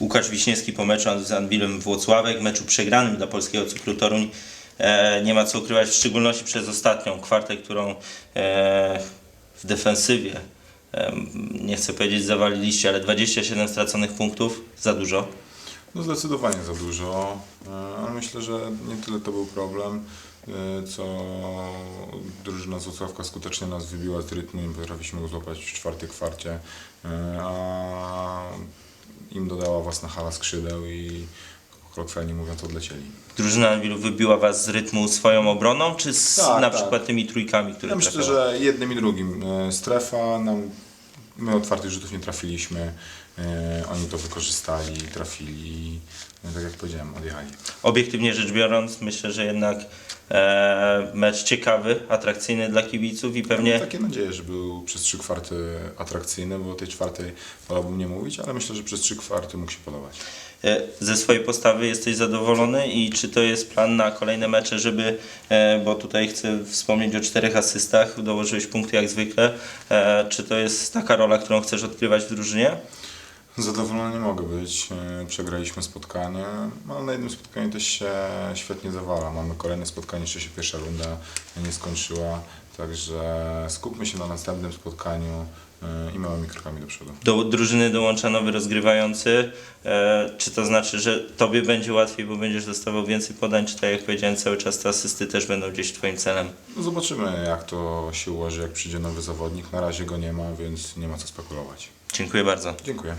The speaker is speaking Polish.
Łukasz Wiśniewski po meczu z Anwilem Włocławek, meczu przegranym dla polskiego cukru Toruń. E, nie ma co ukrywać, w szczególności przez ostatnią kwartę, którą e, w defensywie, e, nie chcę powiedzieć zawaliliście, ale 27 straconych punktów, za dużo. No zdecydowanie za dużo, ale myślę, że nie tyle to był problem, co drużyna z skutecznie nas wybiła z rytmu i potrafiliśmy go złapać w czwartej kwarcie, a im dodała własna hala skrzydeł i kolokwialnie mówiąc odlecieli. Drużyna Anwilu wybiła was z rytmu swoją obroną, czy z, Tak, na tak. przykład tymi trójkami, które Ja myślę, trafiały? że jednym i drugim. E, Strefa nam, my otwartych rzutów nie trafiliśmy, oni to wykorzystali, trafili, no, tak jak powiedziałem, odjechali. Obiektywnie rzecz biorąc, myślę, że jednak e, mecz ciekawy, atrakcyjny dla kibiców i pewnie Mam takie nadzieję, że był przez trzy kwarty atrakcyjny, bo o tej czwartej wolałbym nie mówić, ale myślę, że przez trzy kwarty mógł się podobać. e, ze swojej postawy jesteś zadowolony i czy to jest plan na kolejne mecze, żeby, e, bo tutaj chcę wspomnieć o czterech asystach, dołożyłeś punkty jak zwykle, e, czy to jest taka rola, którą chcesz odgrywać w drużynie? Zadowolony nie mogę być. E, Przegraliśmy spotkanie, ale na jednym spotkaniu też się świetnie zawala. Mamy kolejne spotkanie, jeszcze się pierwsza runda nie skończyła, także skupmy się na następnym spotkaniu e, i małymi krokami do przodu. Do drużyny dołącza nowy rozgrywający. E, czy to znaczy, że tobie będzie łatwiej, bo będziesz dostawał więcej podań, czy tak jak powiedziałem, cały czas te asysty też będą gdzieś twoim celem? No zobaczymy jak to się ułoży, jak przyjdzie nowy zawodnik. Na razie go nie ma, więc nie ma co spekulować. Dziękuję bardzo. Dziękuję.